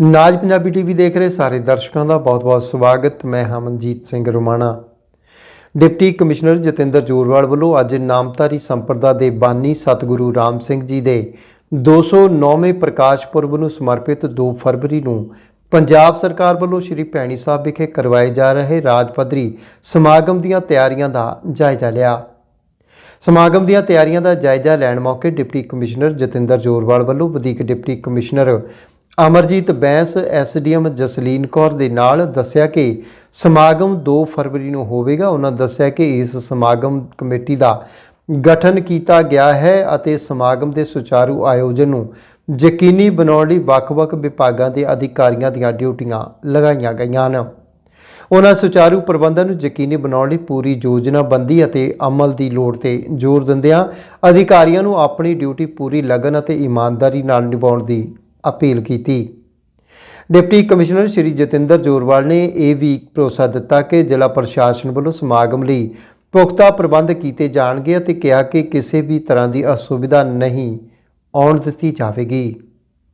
ਨਾਜ Punjabi TV ਦੇਖ ਰਹੇ ਸਾਰੇ ਦਰਸ਼ਕਾਂ ਦਾ ਬਹੁਤ-ਬਹੁਤ ਸਵਾਗਤ। ਮੈਂ ਹਮਨਜੀਤ ਸਿੰਘ ਰੋਮਾਣਾ। ਡਿਪਟੀ ਕਮਿਸ਼ਨਰ ਜਤਿੰਦਰ ਜੋਰਵਾਲ ਵੱਲੋਂ ਅੱਜ ਨਾਮਧਾਰੀ ਸੰਪਰਦਾ ਦੇ ਬਾਨੀ ਸਤਿਗੁਰੂ ਰਾਮ ਸਿੰਘ ਜੀ ਦੇ 209ਵੇਂ ਪ੍ਰਕਾਸ਼ ਪੁਰਬ ਨੂੰ ਸਮਰਪਿਤ 2 ਫਰਵਰੀ ਨੂੰ ਪੰਜਾਬ ਸਰਕਾਰ ਵੱਲੋਂ ਸ਼੍ਰੀ ਭੈਣੀ ਸਾਹਿਬ ਵਿਖੇ ਕਰਵਾਏ ਜਾ ਰਹੇ ਰਾਜ ਪੱਧਰੀ ਸਮਾਗਮ ਦੀਆਂ ਤਿਆਰੀਆਂ ਦਾ ਜਾਇਜ਼ਾ ਲਿਆ। ਸਮਾਗਮ ਦੀਆਂ ਤਿਆਰੀਆਂ ਦਾ ਜਾਇਜ਼ਾ ਲੈਣ ਮੌਕੇ ਡਿਪਟੀ ਕਮਿਸ਼ਨਰ ਜਤਿੰਦਰ ਜੋਰਵਾਲ ਵੱਲੋਂ ਵਧੀਕ deputy commissioner Amarjit Bains SDM Jasleen Kaur ਦੇ ਨਾਲ ਦੱਸਿਆ ਕਿ ਸਮਾਗਮ 2 ਫਰਵਰੀ ਨੂੰ ਹੋਵੇਗਾ। ਉਹਨਾਂ ਦੱਸਿਆ ਕਿ ਇਸ ਸਮਾਗਮ ਕਮੇਟੀ ਦਾ ਗਠਨ ਕੀਤਾ ਗਿਆ ਹੈ ਅਤੇ ਸਮਾਗਮ ਦੇ ਸੁਚਾਰੂ ਆਯੋਜਨ ਨੂੰ ਯਕੀਨੀ ਬਣਾਉਣ ਲਈ ਵੱਖ-ਵੱਖ ਵਿਭਾਗਾਂ ਦੇ ਅਧਿਕਾਰੀਆਂ ਦੀਆਂ ਡਿਊਟੀਆਂ ਲਗਾਈਆਂ ਗਈਆਂ ਹਨ। ਉਹਨਾਂ ਸੁਚਾਰੂ ਪ੍ਰਬੰਧਨ ਨੂੰ ਯਕੀਨੀ ਬਣਾਉਣ ਲਈ ਪੂਰੀ ਯੋਜਨਾਬੰਦੀ ਅਤੇ ਅਮਲ ਦੀ ਲੋੜ ਤੇ ਜ਼ੋਰ ਦਿੰਦਿਆਂ ਅਧਿਕਾਰੀਆਂ ਨੂੰ ਆਪਣੀ ਡਿਊਟੀ ਪੂਰੀ ਲਗਨ ਅਤੇ ਇਮਾਨਦਾਰੀ ਨਾਲ ਨਿਭਾਉਣ ਦੀ ਅਪੀਲ ਕੀਤੀ। ਡਿਪਟੀ ਕਮਿਸ਼ਨਰ ਸ਼੍ਰੀ ਜਤਿੰਦਰ ਜੋਰਵਾਲ ਨੇ ਇਹ ਵੀ ਭਰੋਸਾ ਦਿੱਤਾ ਕਿ ਜ਼ਿਲ੍ਹਾ ਪ੍ਰਸ਼ਾਸਨ ਵੱਲੋਂ ਸਮਾਗਮ ਲਈ ਪੁਖਤਾ ਪ੍ਰਬੰਧ ਕੀਤੇ ਜਾਣਗੇ ਅਤੇ ਕਿਹਾ ਕਿ ਕਿਸੇ ਵੀ ਤਰ੍ਹਾਂ ਦੀ ਅਸੁਵਿਧਾ ਨਹੀਂ ਆਉਣ ਦਿੱਤੀ ਜਾਵੇਗੀ।